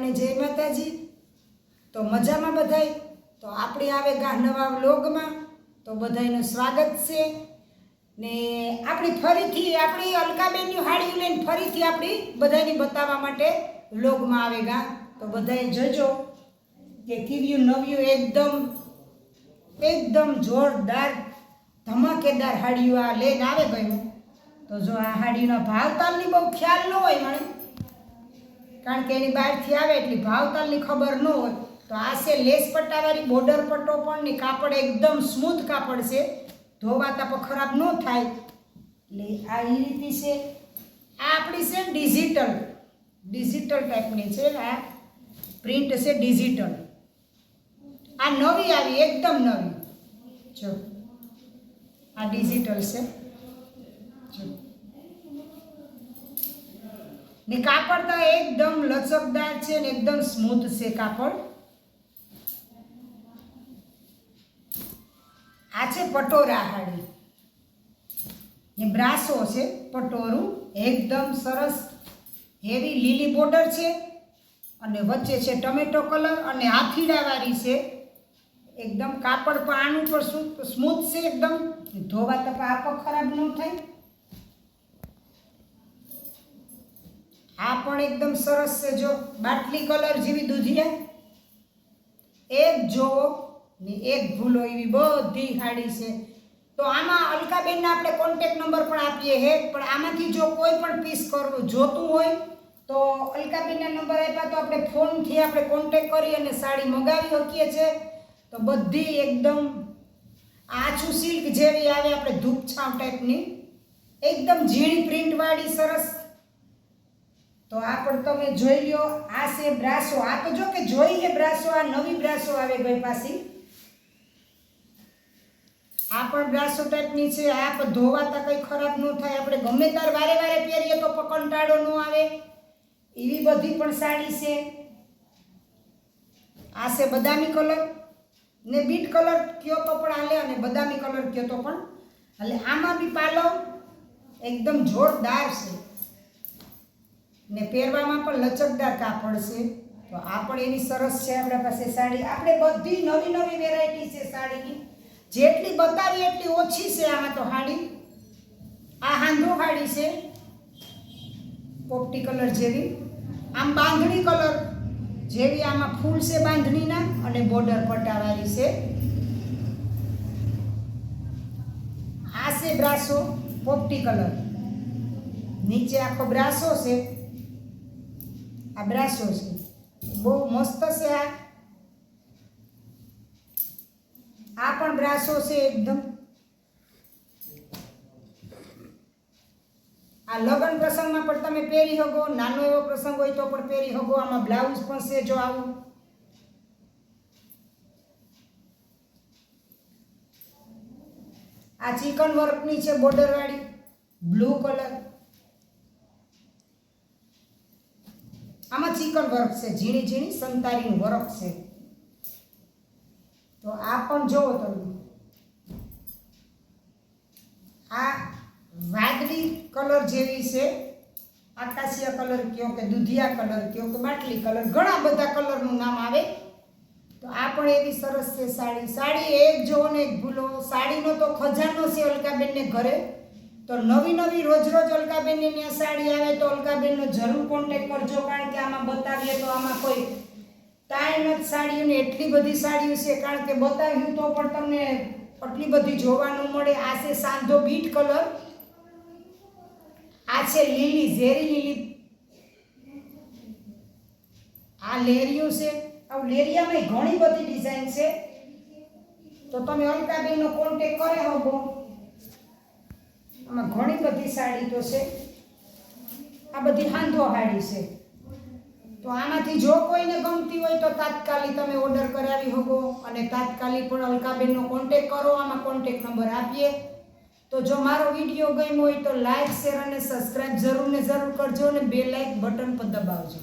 બધાને જય માતાજી. તો મજામાં બધાય? તો આપણે આવે ગા નવા લોગમાં તો બધાનું સ્વાગત છે. ને આપણી ફરીથી, આપણી અલકાબેનની હાડી લઈને ફરીથી આપણી બધાને બતાવવા માટે લોગમાં આવે ગા. તો બધાએ જજો કે કીવ્યું નવ્યું એકદમ એકદમ જોરદાર, ધમાકેદાર હાડીઓ આ લઈને આવે ગયું તો જો આ હાડીનો ભાવ તાલની બહુ ખ્યાલ ન હોય મને. કારણ કે એની બહારથી આવે એટલી ભાવતાલની ખબર ન હોય. તો આ છે લેસ પટ્ટાવાળી બોર્ડર પટ્ટો પણ ને કાપડ એકદમ સ્મૂથ કાપડ છે. ધોવાતા પણ ખરાબ ન થાય. એટલે આ એ રીતની છે. આ આપણી છે ડિજિટલ ડિજિટલ ટાઈપની છે આ પ્રિન્ટ છે ડિજિટલ આ નવી આવી, એકદમ નવી. જો. આ ડિજિટલ છે. જો. ને કાપડ તો એકદમ લચકદાર છે ને એકદમ સ્મૂથ છે કાપડ. આ છે પટોરા હાડી. ને બ્રાસો છે પટોરું. એકદમ સરસ હેવી લીલી બોર્ડર છે. અને વચ્ચે છે ટમેટો કલર અને હાથીડાવાળી છે. એકદમ કાપડ પણ આનું પણ સ્મૂથ છે એકદમ. ધોવા તો પણ ખરાબ ન થાય. આ પણ એકદમ સરસ છે, જો બાટલી કલર જેવી દૂધિયા એક જોવો ને એક ભૂલો એવી બધી હાડી છે. તો આમાં અલકાબેનને આપણે કોન્ટેક નંબર પણ આપીએ હે, પણ આમાંથી જો કોઈ પણ પીસ કરવું જોતું હોય, તો અલકાબેનના નંબર આપ્યા તો આપણે ફોનથી આપણે કોન્ટેક કરી અને સાડી મંગાવી શકીએ છીએ તો બધી એકદમ આછું સિલ્ક જેવી આવે, આપણે ધૂપછાંવ ટાઈપની એકદમ ઝીણી પ્રિન્ટવાળી સરસ તો આ પણ તમે જોઈ લ્યો આ છે બ્રાસો. આ તો જો કે જોઈ છે બ્રાસો, આ નવી બ્રાસો આવે ગઈ પાછી. આ પણ બ્રાસો ટાઈપની છે, આ પણ ધોવાતા કંઈ ખરાબ ન થાય. આપણે ગમે તાર વારે વારે પહેરીએ તો પકંટાળો કંટાળો ન આવે. એવી બધી પણ સાડી છે. આ છે બદામી કલર. ને બીટ કલર કયો તો પણ આલે અને બદામી કલર કયો તો પણ એટલે આમાં બી પાલો એકદમ જોરદાર છે. ને પહેરવામાં પણ લચકદાર કાપડ છે. તો આ પણ એની સરસ છે આપણા પાસે સાડી. આપણે બધી નવી નવી વેરાયટી છે સાડીની. જેટલી બતાવી એટલી ઓછી છે આમાં તો હાડી. આ હાંધો હાડી છે. પોપટી કલર જેવી. આમ બાંધણી કલર જેવી આમાં ફૂલ છે બાંધણીના અને બોર્ડર પટાવાળી છે. આ છે બ્રાસો પોપટી કલર. નીચે આખો બ્રાસો છે. આ બ્રાશો છે બહુ મસ્ત છે આ આ પણ બ્રાસો છે એકદમ આ લગ્ન પ્રસંગમાં પણ તમે પહેરી શકો નાનો એવો પ્રસંગ હોય તો પણ પહેરી શકો આમાં બ્લાઉઝ પણ છે જો આવું આ ચિકન વર્કની છે બોર્ડર વાળી બ્લુ કલર આમાં ચિકન વર્ક છે, ઝીણી ઝીણી સંતારીનું વર્ક છે. તો આ પણ જોવો તમે. આ વાદળી કલર જેવી છે, આકાશિયા કલર કયો કે દૂધિયા કલર કયો કે બાટલી કલર, ઘણા બધા કલરનું નામ આવે. તો આ પણ એવી સરસ છે સાડી. સાડી એક જોવો ને એક ભૂલો. સાડીનો તો ખજાનો છે અલકાબેનને ઘરે. તો નવી નવી રોજ રોજ અલકાબેનની ત્યાં સાડી આવે તો અલકાબેનનો જરૂર કોન્ટેક કરજો, કારણ કે આમાં બતાવીએ તો આમાં કોઈ તાય જ સાડીઓની એટલી બધી સાડીઓ છે, કારણ કે બતાવ્યું તો પણ તમને આટલી બધી જોવા ન મળે. આ છે સાંધો બીટ કલર. આ છે લીલી, ઝેરી લીલી. આ લેરિયું છે. આવું લેરિયામાં ઘણી બધી ડિઝાઇન છે. તો તમે અલકાબેનનો કોન્ટેક કરે હોગો આમાં ઘણી બધી સાડી તો છે. આ બધી હાંધો સાડી છે. તો આમાંથી જો કોઈને ગમતી હોય તો તાત્કાલિક તમે ઓર્ડર કરાવી શકો અને તાત્કાલિક પણ અલકાબેનનો કોન્ટેક કરો, આમાં કોન્ટેક નંબર આપીએ. તો જો મારો વીડિયો ગમ્યો હોય તો લાઈક શેર અને સબસ્ક્રાઈબ જરૂર ને જરૂર કરજો અને બે લાઈક બટન પર દબાવજો.